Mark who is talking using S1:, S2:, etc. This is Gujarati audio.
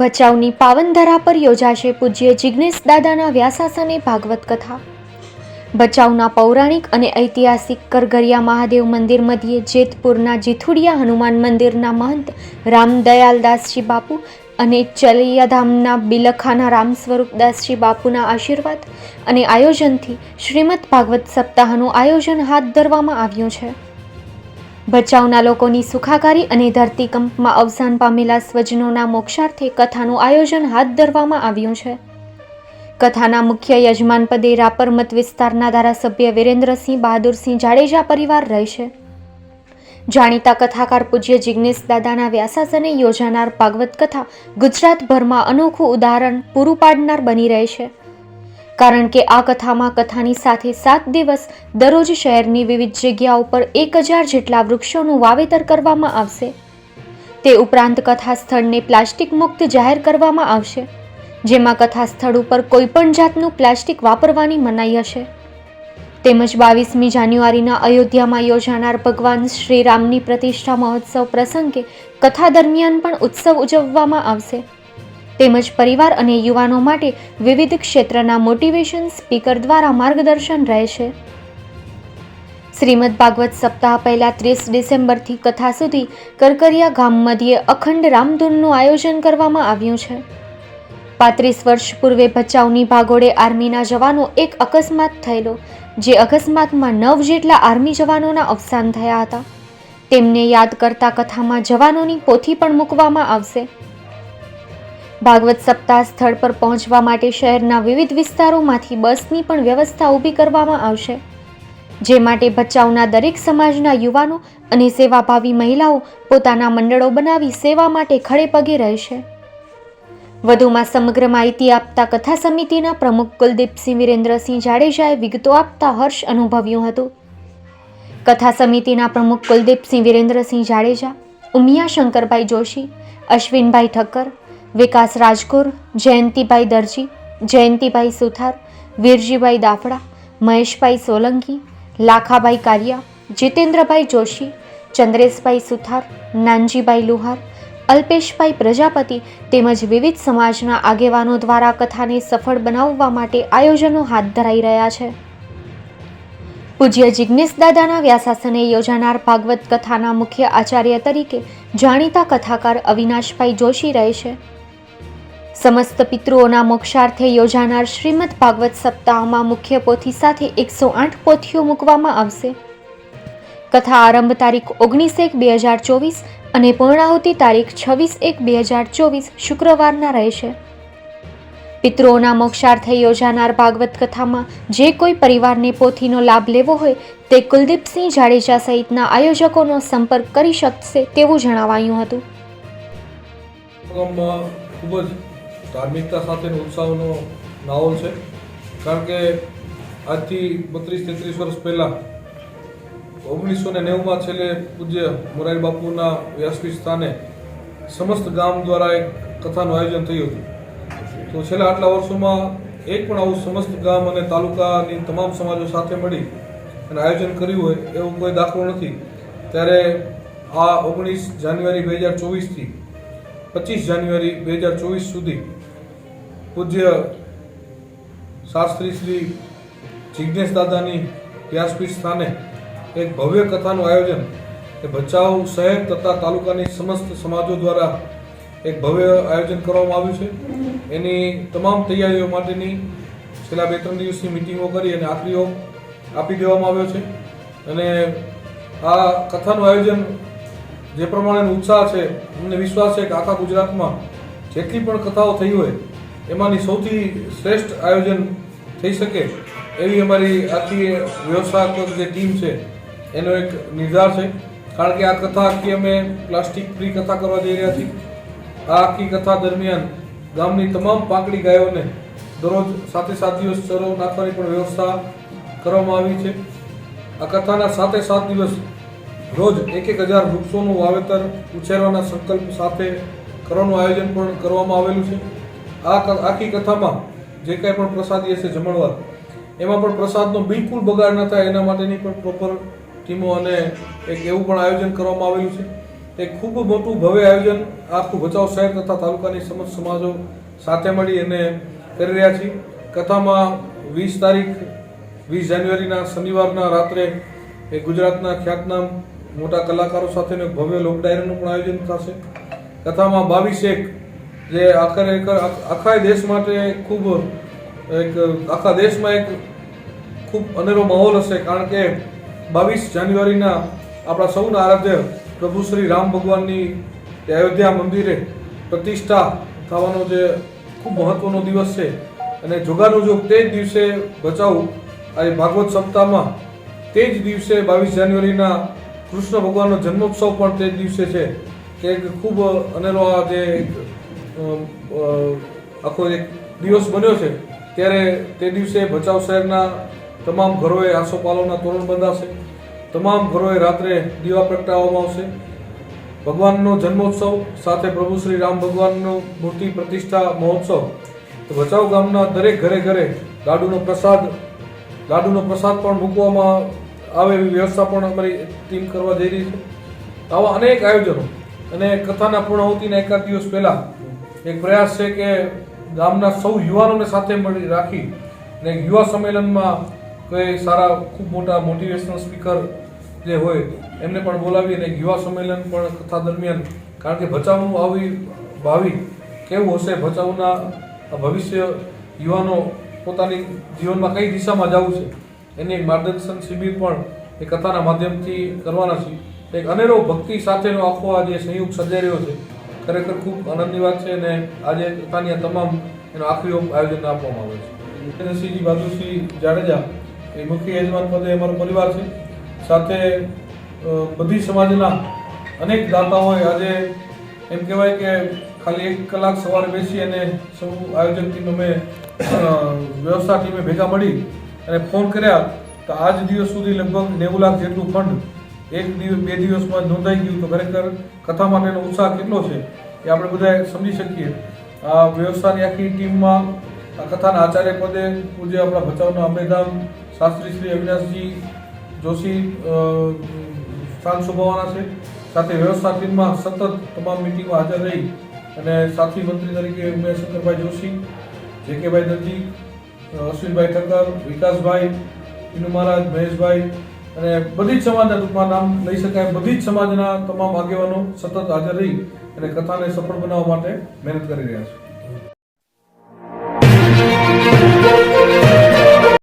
S1: ભચાઉની પાવનધરા પર યોજાશે પૂજ્ય જિજ્ઞેશ દાદાના વ્યાસાસને ભાગવત કથા. ભચાઉના પૌરાણિક અને ઐતિહાસિક કરગરિયા મહાદેવ મંદિર મધ્યે જેતપુરના જીથુડિયા હનુમાન મંદિરના મહંત રામદયાલદાસજી બાપુ અને ચલિયાધામના બિલખાના રામ સ્વરૂપદાસજી બાપુના આશીર્વાદ અને આયોજનથી શ્રીમદ ભાગવત સપ્તાહનું આયોજન હાથ ધરવામાં આવ્યું છે. ભચાઉના લોકોની સુખાકારી અને ધરતીકંપમાં અવસાન પામેલા સ્વજનોના મોક્ષાર્થે કથાનું આયોજન હાથ ધરવામાં આવ્યું છે. કથાના મુખ્ય યજમાન પદે રાપર મત વિસ્તારના ધારાસભ્ય વિરેન્દ્રસિંહ બહાદુરસિંહ જાડેજા પરિવાર રહેશે જાણીતા કથાકાર પૂજ્ય જિજ્ઞેશ દાદાના વ્યાસાસને યોજાનાર ભાગવત કથા ગુજરાતભરમાં અનોખું ઉદાહરણ પૂરું પાડનાર બની રહેશે કારણ કે આ કથામાં કથાની સાથે સાત દિવસ દરરોજ શહેરની વિવિધ જગ્યાઓ પર એક હજાર જેટલા વૃક્ષોનું વાવેતર કરવામાં આવશે. તે ઉપરાંત કથા સ્થળને પ્લાસ્ટિક મુક્ત જાહેર કરવામાં આવશે, જેમાં કથા સ્થળ ઉપર કોઈપણ જાતનું પ્લાસ્ટિક વાપરવાની મનાઈ હશે. તેમજ બાવીસમી જાન્યુઆરીના અયોધ્યામાં યોજાનાર ભગવાન શ્રીરામની પ્રતિષ્ઠા મહોત્સવ પ્રસંગે કથા દરમિયાન પણ ઉત્સવ ઉજવવામાં આવશે. તેમજ પરિવાર અને યુવાનો માટે વિવિધ ક્ષેત્રના મોટિવેશન સ્પીકર દ્વારા માર્ગદર્શન રહેશે શ્રીમદ ભાગવત સપ્તાહ પહેલા ત્રીસ ડિસેમ્બરથી કથા સુધી કરકરિયા ગામ મધ્યે અખંડ રામધૂનનું આયોજન કરવામાં આવ્યું છે. પાંત્રીસ વર્ષ પૂર્વે ભચાઉની ભાગોળે આર્મીના જવાનો એક અકસ્માત થયેલો, જે અકસ્માતમાં નવ જેટલા આર્મી જવાનોના અવસાન થયા હતા. તેમને યાદ કરતા કથામાં જવાનોની પોથી પણ મૂકવામાં આવશે. ભાગવત સપ્તાહ સ્થળ પર પહોંચવા માટે શહેરના વિવિધ વિસ્તારોમાંથી બસની પણ વ્યવસ્થા ઊભી કરવામાં આવશે. જે માટે ભચાઉના દરેક સમાજના યુવાનો અને સેવાભાવી મહિલાઓ પોતાના મંડળો બનાવી સેવા માટે ખડે પગે રહેશે. વધુમાં સમગ્ર માહિતી આપતા કથા સમિતિના પ્રમુખ કુલદીપસિંહ વિરેન્દ્રસિંહ જાડેજાએ વિગતો આપતા હર્ષ અનુભવ્યું હતું. કથા સમિતિના પ્રમુખ કુલદીપસિંહ વિરેન્દ્રસિંહ જાડેજા, ઉમિયા શંકરભાઈ જોશી, અશ્વિનભાઈ ઠક્કર વિકાસ રાજકોર, જયંતિભાઈ દરજી, જયંતિભાઈ સુથાર, વીરજીભાઈ દાફડા, મહેશભાઈ સોલંકી, લાખાભાઈ કારિયા, જીતેન્દ્રભાઈ જોશી, ચંદ્રેશભાઈ સુથાર, નાનજીભાઈ લુહાર, અલ્પેશભાઈ પ્રજાપતિ તેમજ વિવિધ સમાજના આગેવાનો દ્વારા કથાને સફળ બનાવવા માટે આયોજનો હાથ ધરાઈ રહ્યા છે. પૂજ્ય જિજ્ઞેશ દાદાના વ્યાસાસને યોજાનાર ભાગવત કથાના મુખ્ય આચાર્ય તરીકે જાણીતા કથાકાર અવિનાશભાઈ જોશી રહેશે સમસ્ત પિતૃઓના મોક્ષાર્થે યોજાનાર શ્રીમદ ભાગવત સપ્તાહમાં મુખ્ય પોથી સાથે એકસો આઠ પોથીઓ મૂકવામાં આવશે. કથા આરંભ તારીખ ઓગણીસ એક બે હજાર ચોવીસ અને પૂર્ણાહુતિ તારીખ છવ્વીસ એક બે હજાર ચોવીસ શુક્રવારના રહેશે. પિતૃઓના મોક્ષાર્થે યોજાનાર ભાગવત કથામાં જે કોઈ પરિવારને પોથીનો લાભ લેવો હોય તે કુલદીપસિંહ જાડેજા સહિતના આયોજકોનો સંપર્ક કરી શકશે તેવું જણાવાયું હતું.
S2: ખૂબ જ ધાર્મિકતા સાથેનો ઉત્સાહનો માહોલ છે. કારણ કે આજથી બત્રીસ તેત્રીસ વર્ષ પહેલાં ઓગણીસો ને નેવુંમાં છેલ્લે પૂજ્ય મોરારી બાપુના વ્યાસપી સ્થાને સમસ્ત ગામ દ્વારા એક કથાનું આયોજન થયું હતું. તો છેલ્લા આટલા વર્ષોમાં એક પણ આવું સમસ્ત ગામ અને તાલુકાની તમામ સમાજો સાથે મળી અને આયોજન કર્યું હોય એવો કોઈ દાખલો નથી. ત્યારે આ ઓગણીસ જાન્યુઆરી બે હજાર ચોવીસથી પચીસ જાન્યુઆરી બે હજાર ચોવીસ સુધી પૂજ્ય શાસ્ત્રી શ્રી જિજ્ઞેશ દાદાની વ્યાસપીઠ સ્થાને એક ભવ્ય કથાનું આયોજન એ ભચાઉ શહેર તથા તાલુકાની સમસ્ત સમાજો દ્વારા એક ભવ્ય આયોજન કરવામાં આવ્યું છે. એની તમામ તૈયારીઓ માટેની છેલ્લા બે, ત્રણ દિવસની મિટિંગો કરી અને આખરીઓ આપી દેવામાં આવ્યો છે. અને આ કથાનું આયોજન જે પ્રમાણેનો ઉત્સાહ છે, અમને વિશ્વાસ છે કે આખા ગુજરાતમાં જેટલી પણ કથાઓ થઈ હોય એમાંની સૌથી શ્રેષ્ઠ આયોજન થઈ શકે એવી અમારી આખી વ્યવસ્થાપક જે ટીમ છે, એનો એક નિર્ધાર છે. કારણ કે આ કથા આખી અમે પ્લાસ્ટિક ફ્રી કથા કરવા જઈ રહ્યા છીએ. આ આખી કથા દરમિયાન ગામની તમામ પાંકડી ગાયોને દરરોજ સાથે સાત દિવસ ચરો નાખવાની પણ વ્યવસ્થા કરવામાં આવી છે. આ કથાના સાતે સાત દિવસ રોજ એક એક હજાર વૃક્ષોનું વાવેતર ઉછેરવાના સંકલ્પ સાથે કરવાનું આયોજન પણ કરવામાં આવેલું છે. આ આખી કથામાં જે કાંઈ પણ પ્રસાદી હશે જમણવાર, એમાં પણ પ્રસાદનો બિલકુલ બગાડ ન થાય, એના માટેની પણ પ્રોપર ટીમો અને એક એવું પણ આયોજન કરવામાં આવેલું છે. એ ખૂબ મોટું ભવ્ય આયોજન આખું ભચાઉ શહેર તથા તાલુકાની સમજ સમાજો સાથે મળી અને કરી રહ્યા છીએ. કથામાં વીસ તારીખ, વીસ જાન્યુઆરીના શનિવારના રાત્રે એ ગુજરાતના ખ્યાતનામ મોટા કલાકારો સાથેનું ભવ્ય લોક ડાયરાનું પણ આયોજન થશે. કથામાં બાવીસ એક જે આખરે આખા દેશ માટે ખૂબ એક આખા દેશમાં એક ખૂબ અનેરો માહોલ હશે, કારણ કે બાવીસ જાન્યુઆરીના આપણા સૌના આરાધ્ય પ્રભુ શ્રી રામ ભગવાનની અયોધ્યા મંદિરે પ્રતિષ્ઠા થવાનો જે ખૂબ મહત્વનો દિવસ છે. અને જોગાનું જોગ તે જ દિવસે બચાવું આ ભાગવત સપ્તાહમાં તે જ દિવસે બાવીસ જાન્યુઆરીના કૃષ્ણ ભગવાનનો જન્મોત્સવ પણ તે જ દિવસે છે. કે ખૂબ અનેરો આ જે આખો એક દિવસ બન્યો છે. ત્યારે તે દિવસે ભચાઉ શહેરના તમામ ઘરોએ આસોપાલોના તોરણ બંધાશે. તમામ ઘરોએ રાત્રે દીવા પ્રગટાવવામાં આવશે. ભગવાનનો જન્મોત્સવ સાથે પ્રભુ શ્રી રામ ભગવાનનો મૂર્તિ પ્રતિષ્ઠા મહોત્સવ. તો ભચાઉ ગામના દરેક ઘરે ઘરે લાડુનો પ્રસાદ લાડુનો પ્રસાદ પણ મૂકવામાં આવે એવી વ્યવસ્થા પણ અમારી ટીમ કરવા જઈ રહી છે. આવા અનેક આયોજનો અને કથાના પૂર્ણાહુતિના એકાદ દિવસ પહેલા એક પ્રયાસ છે કે ગામના સૌ યુવાનોને સાથે મળી રાખી અને યુવા સંમેલનમાં કોઈ સારા ખૂબ મોટા મોટિવેશનલ સ્પીકર જે હોય, એમને પણ બોલાવી અને યુવા સંમેલન પણ કથા દરમિયાન, કારણ કે ભચાઉનું આવી ભાવિ કેવું હશે? ભચાઉના ભવિષ્ય યુવાનો પોતાની જીવનમાં કઈ દિશામાં જવું છે? એની માર્ગદર્શન શિબિર પણ એ કથાના માધ્યમથી કરવાના છે. એક અનેરો ભક્તિ સાથેનો આખો આ જે સંયુગ સર્જાઈ રહ્યો છે ખરેખર ખૂબ આનંદની વાત છે અને આજે કથાની આ તમામ એનો આખરી આયોજન આપવામાં આવે છે. નરસિંહજી બાજુસિંહ જાડેજા એ મુખ્ય યજમાન પદે અમારો પરિવાર છે. સાથે બધી સમાજના અનેક દાતાઓએ આજે એમ કહેવાય કે ખાલી એક કલાક સવારે બેસી અને સૌ આયોજન ટીમ અમે વ્યવસ્થા ટીમે ભેગા મળી અને ફોન કર્યા તો આજ દિવસ સુધી લગભગ નેવું લાખ જેટલું ફંડ એક દિવસ, બે દિવસમાં નોંધાઈ ગયું તો ખરેખર કથા માટેનો ઉત્સાહ કેટલો છે એ આપણે બધા સમજી શકીએ. આ વ્યવસ્થાની આખી ટીમમાં કથાના આચાર્ય પદે પૂજ્ય આપણા ભચાઉના અંબેધામ શાસ્ત્રી શ્રી અવિનાશજી જોશી સ્થાન શોભાવાના છે. સાથે વ્યવસ્થા ટીમમાં સતત તમામ મિટિંગમાં હાજર રહી અને સાથી મંત્રી તરીકે ઉમેશ શંકરભાઈ જોશી જે કેભાઈ દરજી અશ્વિનભાઈ ઠક્કર, વિકાસભાઈ ઇનુ મહારાજ, મહેશભાઈ અને બધી જ સમાજના ટૂંકમાં નામ લઈ શકાય. બધી જ સમાજના તમામ આગેવાનો સતત હાજર રહી અને કથાને સફળ બનાવવા માટે મહેનત કરી રહ્યા છે.